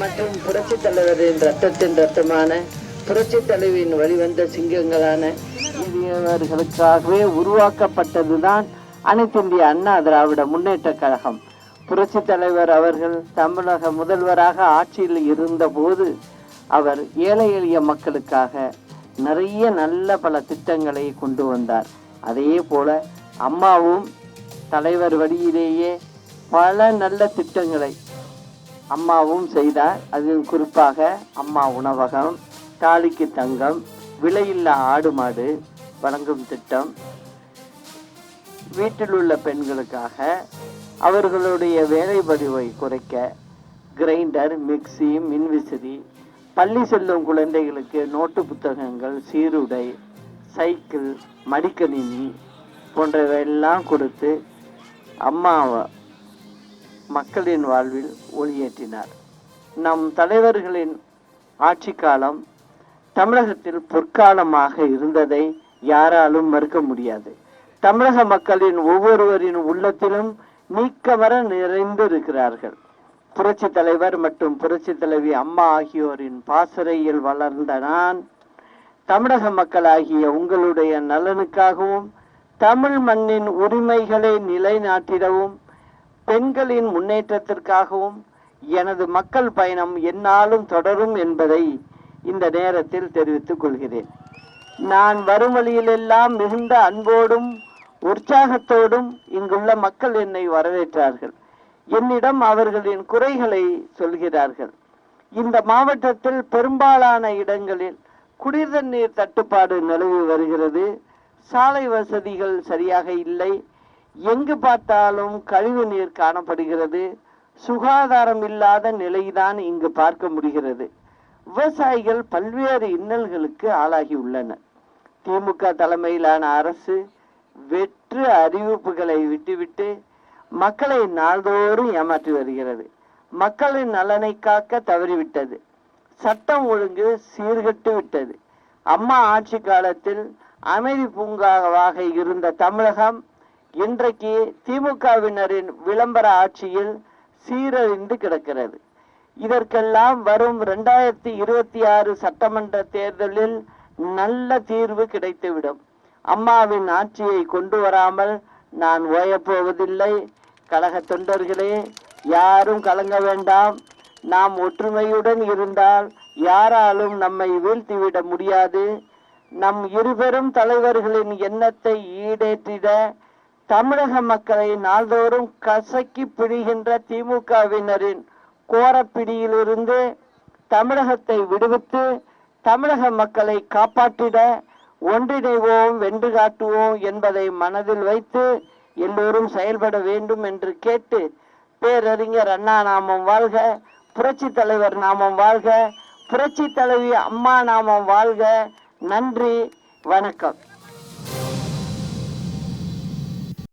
மற்றும் புரட்சி தலைவரின் ரத்தத்தின் ரத்தமான புரட்சி தலைவியின் வழிவந்த சிங்கங்களான இவர்களுக்காகவே உருவாக்கப்பட்டதுதான் அனைத்து இந்திய அண்ணா திராவிட முன்னேற்ற கழகம். புரட்சி தலைவர் அவர்கள் தமிழக முதல்வராக ஆட்சியில் இருந்தபோது அவர் ஏழை எளிய மக்களுக்காக நிறைய நல்ல பல திட்டங்களை கொண்டு வந்தார். அதே போல அம்மாவும் தலைவர் வழியிலேயே பல நல்ல திட்டங்களை அம்மாவும் செய்தார். அதில் குறிப்பாக அம்மா உணவகம் தாலிக்கு தங்கம் விலையில்லா ஆடு மாடு வழங்கும் திட்டம். வீட்டில் உள்ள பெண்களுக்காக அவர்களுடைய வேலை பதிவை குறைக்க கிரைண்டர் மிக்சி மின்விசிறி பள்ளி செல்லும் குழந்தைகளுக்கு நோட்டு புத்தகங்கள் சீருடை சைக்கிள் மடிக்கணினி போன்றவையெல்லாம் கொடுத்து அம்மா மக்களின் வாழ்வில் ஒளியேற்றினார். நம் தலைவர்களின் ஆட்சி காலம் தமிழகத்தில் பொற்காலமாக இருந்ததை யாராலும் மறுக்க முடியாது. தமிழக மக்களின் ஒவ்வொருவரின் உள்ளத்திலும் நீக்கமர நிறைந்திருக்கிறார்கள். புரட்சி தலைவர் மற்றும் புரட்சி தலைவி அம்மா ஆகியோரின் பாசறையில் வளர்ந்த நான் தமிழக மக்களாகிய உங்களுடைய நலனுக்காகவும் தமிழ் மண்ணின் உரிமைகளை நிலைநாட்டிடவும் பெண்களின் முன்னேற்றத்திற்காகவும் எனது மக்கள் பயணம் என்னாலும் தொடரும் என்பதை இந்த நேரத்தில் தெரிவித்துக் கொள்கிறேன். நான் வரும் வழியிலெல்லாம் மிகுந்த அன்போடும் உற்சாகத்தோடும் இங்குள்ள மக்கள் என்னை வரவேற்றார்கள். என்னிடம் அவர்களின் குறைகளை சொல்கிறார்கள். இந்த மாவட்டத்தில் பெரும்பாலான இடங்களில் குடிதண்ணீர் தட்டுப்பாடு நிலவி வருகிறது. சாலை வசதிகள் சரியாக இல்லை. எங்கு பார்த்தாலும் கழிவு நீர் காணப்படுகிறது. சுகாதாரம் இல்லாத நிலைதான் இங்கு பார்க்க முடிகிறது. விவசாயிகள் பல்வேறு இன்னல்களுக்கு ஆளாகி உள்ளனர். திமுக தலைமையிலான அரசு வெற்று அறிவிப்புகளை விட்டுவிட்டு மக்களை நாள்தோறும் ஏமாற்றி வருகிறது. மக்களின் நலனை காக்க தவறிவிட்டது. சட்டம் ஒழுங்கு சீர்கெட்டு விட்டது. அம்மா ஆட்சி காலத்தில் அமைதி பூங்காவாக இருந்த தமிழகம் இன்றைக்கு திமுகவினரின் விளம்பர ஆட்சியில் சீரழிந்து கிடக்கிறது. இதற்கெல்லாம் வரும் இரண்டாயிரத்தி இருபத்தி ஆறு சட்டமன்ற தேர்தலில் நல்ல தீர்வு கிடைத்துவிடும். அம்மாவின் ஆட்சியை கொண்டு வராமல் நான் ஓயப்போவதில்லை. கழக தொண்டர்களே யாரும் கலங்க வேண்டாம். நாம் ஒற்றுமையுடன் இருந்தால் யாராலும் நம்மை வீழ்த்திவிட முடியாது. நம் இருபெரும் தலைவர்களின் எண்ணத்தை ஈடேற்றிட தமிழக மக்களை நாள்தோறும் கசக்கி பிடிகின்ற திமுகவினரின் கோரப்பிடியிலிருந்து தமிழகத்தை விடுவித்து தமிழக மக்களை காப்பாற்றிட ஒன்றிணைவோம் வென்று காட்டுவோம் என்பதை மனதில் வைத்து எல்லோரும் செயல்பட வேண்டும் என்று கேட்டு பேரறிஞர் அண்ணா நாமம் வாழ்க புரட்சி தலைவர் நாமம் வாழ்க புரட்சி தலைவி அம்மா நாமம் வாழ்க. நன்றி வணக்கம்.